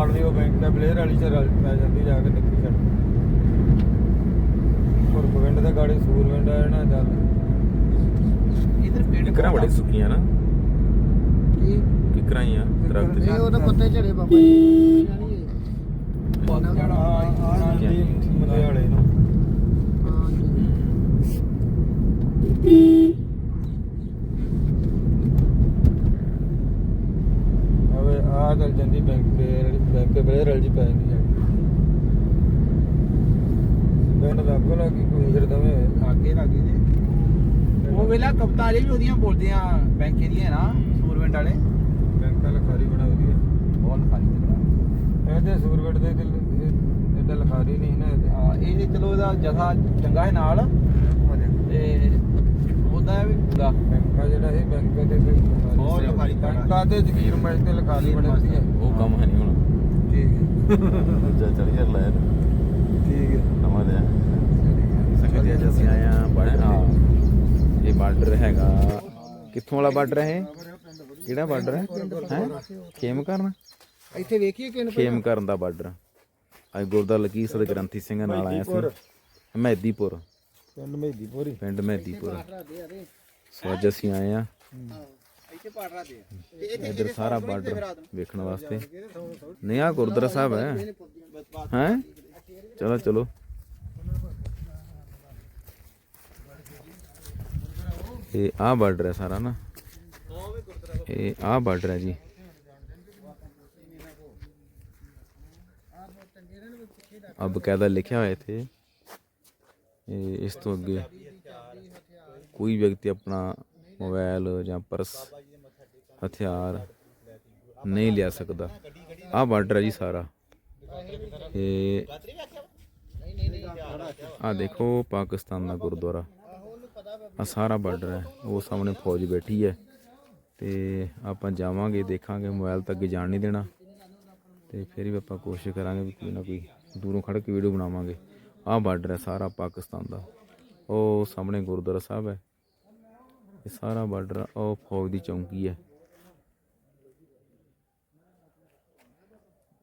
ਬਣਦੀ ਉਹ ਬੈਂਕ ਦਾ ਪਲੇਅਰ ਵਾਲੀ ਚ ਰਲ ਪੈ ਜਾਂਦੀ ਜਾ ਕੇ ਨਿੱਕੀ ਛੱਡ। ਹੋਰ ਪਿੰਡ ਦੇ ਗਾੜੀ ਸੂਰਵਿੰਡ ਆ ਨਾ ਚੱਲ। ਇਧਰ ਪੇੜ ਕਿਕਰਾਂ ਬੜੀ ਸੁੱਕੀਆਂ ਨਾ। ਕੀ? ਕਿਕਰਾਂ ਹੀ ਆ ਦਰਖਤ ਇਹ ਉਹਦਾ ਪੱਤੇ ਝੜੇ ਬਾਬਾ ਜੀ। ਜਾਣਾ ਆ ਜਾਂਦੀ ਮਲਿਆਲੇ ਨੂੰ ਹਾਂ ਜੀ। ਆ ਚੱਲ ਜਾਂਦੀ ਬੈਂਕ ਵਾਲੀ ਬੈਂਕ ਵਾਲੀ ਚ ਪੈ ਜਾਂਦੀ ਜਾ ਪਿੰਡ ਦਾ ਕੋਲ ਕੀ ਕੋਈ ਫਿਰ ਦਵੇਂ। ਅੱਗੇ ਲੱਗੇ ਜੇ। ਉਹ ਵੇਲਾ ਕਪਤਾਨ ਵੀ ਉਹਦੀਆਂ ਬੋਲਦੇ ਆ ਬੈਂਕ ਦੀਆਂ ਨਾ ਸੂਰਵਿੰਡ ਵਾਲੇ। ਬੈਂਕ ਦਾ ਲਖਾਰੀ ਬੜਾ ਵਧੀਆ। ਬਹੁਤ ਖਾਲੀ ਤੇ ਇਹਦੇ ਸੂਰਵਿੰਡ ਦੇ ਦਿਲ ਇਹਦਾ ਲਖਾਰੀ ਨਹੀਂ ਨਾ ਹਾਂ ਇਹ ਚਲੋ ਇਹਦਾ ਜਥਾ ਚੰਗਾ ਹੈ ਨਾਲ। ਤੇ ਉਹਦਾ ਵੀ ਬੈਂਕਾ ਜਿਹੜਾ ਇਹ ਬੈਂਕ ਦੇ ਤੇ ਬਹੁਤ ਲਖਾਰੀ ਕਰਦਾ। ਬੈਂਕਾਂ ਦੇ ਜ਼ਗੀਰ ਮੈਚ ਤੇ ਲਖਾਰੀ ਬੜੇ ਵਧੀਆ। ਉਹ ਕੰਮ ਹੈ ਨਹੀਂ ਹੁਣ। ਠੀਕ ਹੈ। ਜਾ ਚਲੀ ਜਾ ਲੈ ਠੀਕ ਹੈ। ਨਵਾਂ ਦੇ ਸੰਗਤ ਜੀ ਅੱਜ ਅਸੀਂ ਆਏ ਆ ਬਾਰਡਰ ਇਹ ਬਾਰਡਰ ਹੈਗਾ। ਕਿੱਥੋਂ ਵਾਲਾ ਬਾਰਡਰ ਹੈ ਇਹ? ਕਿਹੜਾ ਬਾਰਡਰ ਹੈ? ਹੈ? ਖੇਮ ਕਰਨ? ਇੱਥੇ ਵੇਖੀਏ ਕਿਨ ਖੇਮ ਕਰਨ ਦਾ ਬਾਰਡਰ। ਅੱਜ ਗੁਰਦੁਆਰਾ ਲਕੀਰ ਸਦ ਗ੍ਰੰਥੀ ਸਿੰਘ ਨਾਲ ਆਇਆ ਸੀ। ਮਹਿਦੀਪੁਰ। ਪਿੰਡ ਮਹਿਦੀਪੁਰੀ ਪਿੰਡ ਮਹਿਦੀਪੁਰ। ਸੋ ਅੱਜ ਅਸੀਂ ਆਏ ਆ ਇੱਧਰ ਸਾਰਾ ਬਾਰਡਰ ਵੇਖਣ ਵਾਸਤੇ। ਨਹੀਂ ਆ ਗੁਰਦੁਆਰਾ ਸਾਹਿਬ ਹੈ। ਹੈ? ਚਲੋ ਚਲੋ। ਇਹ ਆ ਬਾਰਡਰ ਹੈ ਸਾਰਾ ਨਾ। ਇਹ ਆ ਬਾਰਡਰ ਹੈ ਜੀ। ਆ ਬਕਾਇਦਾ ਲਿਖਿਆ ਹੋਇਆ ਇੱਥੇ। ਇਹ ਇਸ ਤੋਂ ਅੱਗੇ ਕੋਈ ਵਿਅਕਤੀ ਆਪਣਾ ਮੋਬਾਈਲ ਜਾਂ ਪਰਸ ਹਥਿਆਰ ਨਹੀਂ ਲਿਆ ਸਕਦਾ। ਆ ਬਾਰਡਰ ਹੈ ਜੀ ਸਾਰਾ। ਇਹ ਆ ਦੇਖੋ ਪਾਕਿਸਤਾਨ ਦਾ ਗੁਰਦੁਆਰਾ। ਆ ਸਾਰਾ ਬਾਰਡਰ ਹੈ। ਉਹ ਸਾਹਮਣੇ ਫੌਜ ਬੈਠੀ ਹੈ। ਤੇ ਆਪਾਂ ਜਾਵਾਂਗੇ, ਦੇਖਾਂਗੇ, ਮੋਬਾਈਲ ਤੱਕ ਜਾਣ ਨਹੀਂ ਦੇਣਾ। ਤੇ ਫਿਰ ਵੀ ਆਪਾਂ ਕੋਸ਼ਿਸ਼ ਕਰਾਂਗੇ ਵੀ ਕੋਈ ਨਾ ਕੋਈ ਦੂਰੋਂ ਖੜ ਕੇ ਵੀਡੀਓ ਬਣਾਵਾਂਗੇ। ਆ ਬਾਰਡਰ ਹੈ ਸਾਰਾ ਪਾਕਿਸਤਾਨ ਦਾ। ਉਹ ਸਾਹਮਣੇ ਗੁਰਦੁਆਰਾ ਸਾਹਿਬ ਹੈ। ਇਹ ਸਾਰਾ ਬਾਰਡਰ ਉਹ ਫੌਜ ਦੀ ਚੌਂਕੀ ਹੈ।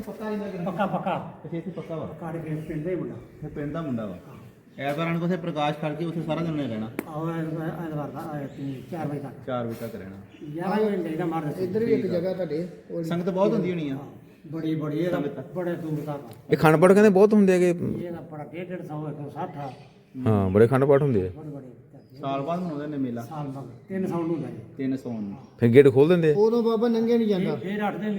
ਉਥੋਂ ਦਾ ਉੱਥੇ ਹੀ ਇਹ ਪਿੰਡ ਦਾ ਮੁੰਡਾ ਵਾ। ਐਤਵਾਰਾਂ ਨੂੰ ਕੋਥੇ ਪ੍ਰਕਾਸ਼ ਕਰਕੇ ਉੱਥੇ ਸਾਰਾ ਦਿਨ ਰਹਿਣਾ। ਆਹ ਐਤਵਾਰ ਦਾ 4 ਵਜੇ ਤੱਕ। 4 ਵਜੇ ਤੱਕ ਰਹਿਣਾ। 11 ਵਜੇ ਲੈਦਾ ਮਾਰ ਦਿੱਤੀ। ਇੱਧਰ ਵੀ ਇੱਕ ਜਗ੍ਹਾ ਤੁਹਾਡੇ। ਉਹ ਸੰਗਤ ਬਹੁਤ ਹੁੰਦੀ ਹੋਣੀ ਆ। ਬੜੀ ਬੜੀ ਇਹਦਾ ਬੜੇ ਦੂਰ ਤੱਕ ਇਹ ਖੰਡ ਪਾਠ ਕਹਿੰਦੇ ਬਹੁਤ ਹੁੰਦੇ ਹੈਗੇ। ਇਹਦਾ ਬੜਾ 150 160 ਆ। ਹਾਂ ਬੜੇ ਖੰਡ ਪਾਠ ਹੁੰਦੇ ਆ। ਬੜੇ ਬੜੇ। ਸਾਲ ਬਾਅਦ ਮਨਾਉਂਦੇ ਨੇ ਮੇਲਾ। ਸਾਲ ਬਾਅਦ। ਤਿੰਨ ਸਾਲ ਨੂੰ ਜਾਏ ਤਿੰਨ ਸੌਣ ਨੂੰ। ਫਿਰ ਗੇਟ ਖੋਲ ਦਿੰਦੇ ਆ? ਉਦੋਂ ਬਾਬਾ ਨੰਗੇ ਨਹੀਂ ਜਾਂਦਾ। ਫੇਰ ਅੱਠ ਦਿਨ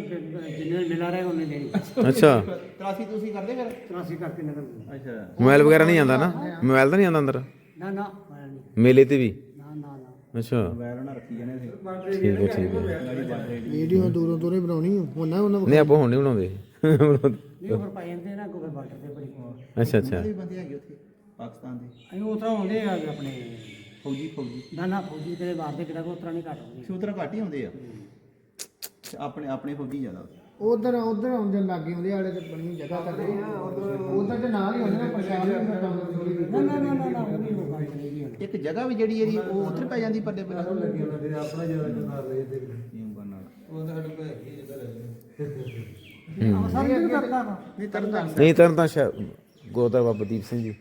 ਜਿੰਨੇ ਮਿਲਾ ਰਹੇ ਉਹਨੇ ਦੇਣੀ ਅੱਛਾ। ਤਰਾਸੀ ਤੁਸੀਂ ਕਰਦੇ ਫਿਰ? 83 ਕਰਕੇ ਨਿਕਲ ਅੱਛਾ। ਮੋਬਾਈਲ ਵਗੈਰਾ ਨਹੀਂ ਆਉਂਦਾ ਨਾ? ਮੋਬਾਈਲ ਤਾਂ ਨਹੀਂ ਆਉਂਦਾ ਅੰਦਰ? ਨਾ ਨਾ ਮੈਂ ਨਹੀਂ। ਮੇਲੇ ਤੇ ਵੀ? ਨਾ ਨਾ ਨਾ। ਅੱਛਾ। ਮੋਬਾਈਲ ਉਹਨਾਂ ਰੱਖੀ ਜਾਣੇ ਸੀ ਠੀਕ ਹੈ ਠੀਕ ਹੈ। ਵੀਡੀਓ ਦੂਰੋਂ ਦੂਰੋਂ ਬਣਾਉਣੀ ਉਹਨਾਂ ਉਹਨਾਂ ਨਹੀਂ ਆਪਾਂ ਹੁਣ ਨਹੀਂ ਬਣਾਉਂਦੇ। ਨਹੀਂ ਹੋਰ ਪਾਈ ਜਾਂਦੇ ਨਾ ਕੋਈ ਬਾਰਡਰ ਤੇ ਬੜੀ। ਅੱਛਾ ਅੱਛਾ। ਬੰਦੇ ਹੈਗੇ ਉੱਥੇ? ਪਾਕਿਸਤਾਨ ਦੇ। ਅਸੀਂ ਉਤਰਾ ਹੁੰਦੇ ਆ ਆਪਣੇ ਫੌਜੀ ਫੌਜੀ। ਨਾ ਨਾ ਫੌਜੀ ਤੇਰੇ ਬਾਹਰ ਦੇ ਕਿਹੜਾ ਕੋ ਉਤਰਾ ਨਹੀਂ ਘੱਟ ਹੁੰਦੀ ਸੂਤਰਾ ਘੱਟ ਹੀ ਹੁੰਦੇ ਆ। ਤੇ ਆਪਣੇ ਆਪਣੇ ਫੌਜੀ ਜ਼ਿਆਦਾ ਉੱਥੇ। ਉਧਰ ਉਧਰ ਆਉਂਦੇ ਲਾਗੇ ਉਹਦੇ ਆਲੇ ਤੇ ਬਣੀ ਜਗ੍ਹਾ ਤੁਹਾਡੇ ਉਧਰ ਤੇ ਨਾਲ ਹੀ ਹੁੰਦੇ ਨੇ ਪ੍ਰਸ਼ਾਦ ਵੀ ਫਿਰ ਤੁਹਾਨੂੰ ਥੋੜੀ ਨਾ ਨਾ ਨਾ ਨਾ ਨਾ ਉਹ ਨਹੀਂ ਹੋ ਪਾਈ ਨਹੀਂ ਇੱਕ ਜਗ੍ਹਾ ਵੀ ਜਿਹੜੀ ਇਹਦੀ ਉਹ ਉੱਧਰ ਪੈ ਜਾਂਦੀ ਪੱਲੇ ਪੱਲੇ ਆਪਣਾ ਜ਼ਿਆਦਾ ਜਨਾ ਰਹੇ ਤੇ ਯੂੰ ਕਰਨ ਨਾਲ। ਉਹ ਤਾਂ ਸਾਡੇ ਕੋਲ ਹੈਗੀ ਹੈ ਜਗ੍ਹਾ ਸਰ ਕੀ ਕਰਦਾ ਵਾ ਨਹੀਂ ਤਰਨ ਨਹੀਂ ਤਰਨ ਤਾਂ ਸ਼ਾਇਦ ਗੁਰਦੁਆਰਾ ਬਾਬਾ ਦੀਪ ਸਿੰਘ ਜੀ।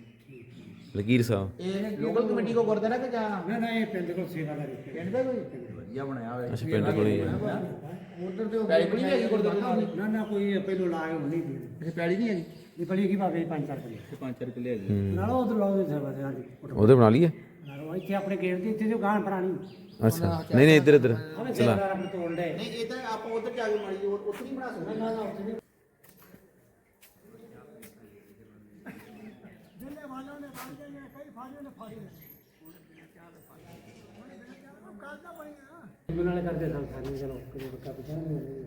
ਲਕੀਰ ਸਾਹਿਬ। ਇਹ ਲੋਕਲ ਕਮੇਟੀ ਕੋ ਗੁਰਦੁਆਰਾ ਕਿ ਜਾਂ ਨਾ ਨਾ ਇਹ ਪਿੰਡ ਕੋਲ ਸੇਵਾਦਾਰੀ ਪਿੰਡ ਦਾ ਕੋਈ? ਵਧੀਆ ਬਣਾਇਆ ਹੋਇਆ। ਅੱਛਾ ਪਿੰਡ ਕੋਲ ਹੀ ਹੈ। ਉਧਰ ਤੇ ਪੈਲੀ ਪੁਲੀ ਵੀ ਹੈਗੀ ਗੁਰਦੁਆਰੇ ਨਾਲ? ਨਾ ਨਾ ਕੋਈ ਪਹਿਲੋਂ ਲਾਏ ਹੋਣੀ ਨਹੀਂ। ਇਹ ਪੈਲੀ ਨਹੀਂ ਹੈਗੀ? ਇਹ ਬੜੀ ਕੀ ਭਾਵੇਂ ਪੰਜ ਚਾਰ ਕਿਲੇ। ਤੇ ਪੰਜ ਚਾਰ ਕਿੱਲੇ ਹੈਗੀ। ਨਾਲੋਂ ਉਧਰ ਲਾਓ ਸੇਵਾਦਾਰੀ ਉਹਦੇ ਬਣਾ ਲਈਏ? ਨਾਲੋਂ ਇੱਥੇ ਆਪਣੇ ਗੇਟ ਦੀ ਇੱਥੇ ਜੋ ਗਾਂ ਪੁਰਾਣੀ। ਅੱਛਾ। ਨਹੀਂ ਨਹੀਂ ਇੱਧਰ ਇੱਧਰ। ਆਪਣੇ ਤੋੜ ਲੈ ਨਹੀਂ ਇਹ ਤਾਂ ਆਪਾਂ ਉਧਰ ਜਾ ਕੇ ਮਾੜੀ ਉਹ ਉੱਥੇ ਨਹੀਂ ਬਣਾ ਸਕਦੇ। ਨਾ ਨਾ ਉੱਥੇ ਨਹੀਂ ਨਾਲੇ ਕਰਦੇ ਸਨ ਸਾਨੂੰ ਚਲੋ ਕਦੇ ਬੱਕਾ ਪਿਛਾ ਨਹੀਂ।